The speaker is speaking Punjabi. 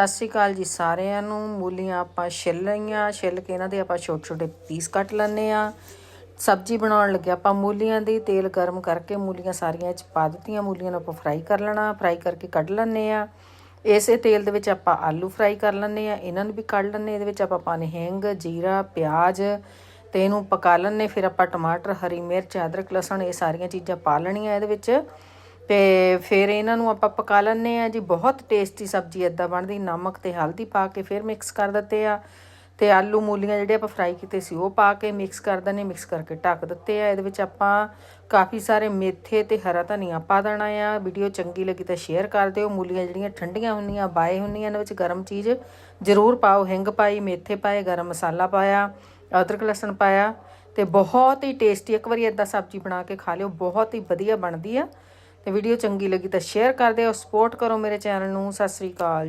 ਸਤਿ ਸ਼੍ਰੀ ਅਕਾਲ ਜੀ ਸਾਰਿਆਂ ਨੂੰ। ਮੂਲੀਆਂ ਆਪਾਂ ਛਿੱਲ ਲਈਆਂ, ਛਿੱਲ ਕੇ ਇਹਨਾਂ ਦੇ ਆਪਾਂ ਛੋਟੇ ਛੋਟੇ ਪੀਸ ਕੱਟ ਲੈਣੇ ਆ ਸਬਜ਼ੀ ਬਣਾਉਣ ਲੱਗੇ ਆਪਾਂ ਮੂਲੀਆਂ ਦੀ, ਤੇਲ ਗਰਮ ਕਰਕੇ ਮੂਲੀਆਂ ਸਾਰੀਆਂ ਇਹ ਚ ਪਾ ਦਿੱਤੀਆਂ। ਮੂਲੀਆਂ ਨੂੰ ਆਪਾਂ ਫਰਾਈ ਕਰ ਲੈਣਾ ਫਰਾਈ ਕਰਕੇ ਕੱਢ ਲੈਣੇ ਆ ਇਸੇ ਤੇਲ ਦੇ ਵਿੱਚ ਆਪਾਂ ਆਲੂ ਫਰਾਈ ਕਰ ਲੈਣੇ ਆ ਇਹਨਾਂ ਨੂੰ ਵੀ ਕੱਢ ਲੈਣੇ ਇਹਦੇ ਵਿੱਚ ਆਪਾਂ ਪਾਣੇ ਹਿੰਗ, ਜੀਰਾ, ਪਿਆਜ਼ ਤੇ ਇਹਨੂੰ ਪਕਾ ਲੈਣੇ ਫਿਰ ਆਪਾਂ ਟਮਾਟਰ, ਹਰੀ ਮਿਰਚ, ਅਦਰਕ, ਲਸਣ ਇਹ ਸਾਰੀਆਂ ਚੀਜ਼ਾਂ ਪਾ ਲੈਣੀਆਂ ਇਹਦੇ ਵਿੱਚ। ਤੇ ਫਿਰ ਇਹਨਾਂ ਨੂੰ ਆਪਾਂ ਪਕਾ ਲੈਂਦੇ ਆ ਜੀ। ਬਹੁਤ ਟੇਸਟੀ ਸਬਜ਼ੀ ਇਦਾਂ ਬਣਦੀ। ਨਮਕ ਤੇ ਹਲਦੀ ਪਾ ਕੇ ਫਿਰ ਮਿਕਸ ਕਰ ਦਿੱਤੇ ਆ। ਤੇ ਆਲੂ ਮੂਲੀਆਂ ਜਿਹੜੇ ਆਪਾਂ ਫਰਾਈ ਕੀਤੇ ਸੀ ਉਹ ਪਾ ਕੇ ਮਿਕਸ ਕਰ ਦਨੇ ਮਿਕਸ ਕਰਕੇ ਢੱਕ ਦਿੱਤੇ ਆ। ਇਹਦੇ ਵਿੱਚ ਆਪਾਂ ਕਾਫੀ ਸਾਰੇ ਮੇਥੇ ਤੇ ਹਰਾ ਧਨੀਆ ਪਾ ਦੇਣਾ ਆ। ਵੀਡੀਓ ਚੰਗੀ ਲੱਗੀ ਤਾਂ ਸ਼ੇਅਰ ਕਰ ਦਿਓ। ਮੂਲੀਆਂ ਜਿਹੜੀਆਂ ਠੰਡੀਆਂ ਹੁੰਦੀਆਂ, ਬਾਏ ਹੁੰਦੀਆਂ, ਇਹਨਾਂ ਵਿੱਚ ਗਰਮ ਚੀਜ਼ ਜ਼ਰੂਰ ਪਾਓ। ਹਿੰਗ ਪਾਈ, ਮੇਥੇ ਪਾਏ, ਗਰਮ ਮਸਾਲਾ ਪਾਇਆ, ਅਦਰਕ ਲਸਣ ਪਾਇਆ। ਤੇ ਬਹੁਤ ਹੀ ਟੇਸਟੀ ਇੱਕ ਵਾਰੀ ਇਦਾਂ ਸਬਜ਼ੀ ਬਣਾ ਕੇ ਖਾ ਲਿਓ। ਬਹੁਤ ਹੀ ਵਧੀਆ ਬਣਦੀ ਆ। ਤੇ ਵੀਡੀਓ ਚੰਗੀ ਲੱਗੀ ਤਾਂ ਸ਼ੇਅਰ ਕਰ ਦਿਓ ਸਪੋਰਟ ਕਰੋ ਮੇਰੇ ਚੈਨਲ ਨੂੰ, ਸਤਿ ਸ੍ਰੀ ਅਕਾਲ ਜੀ।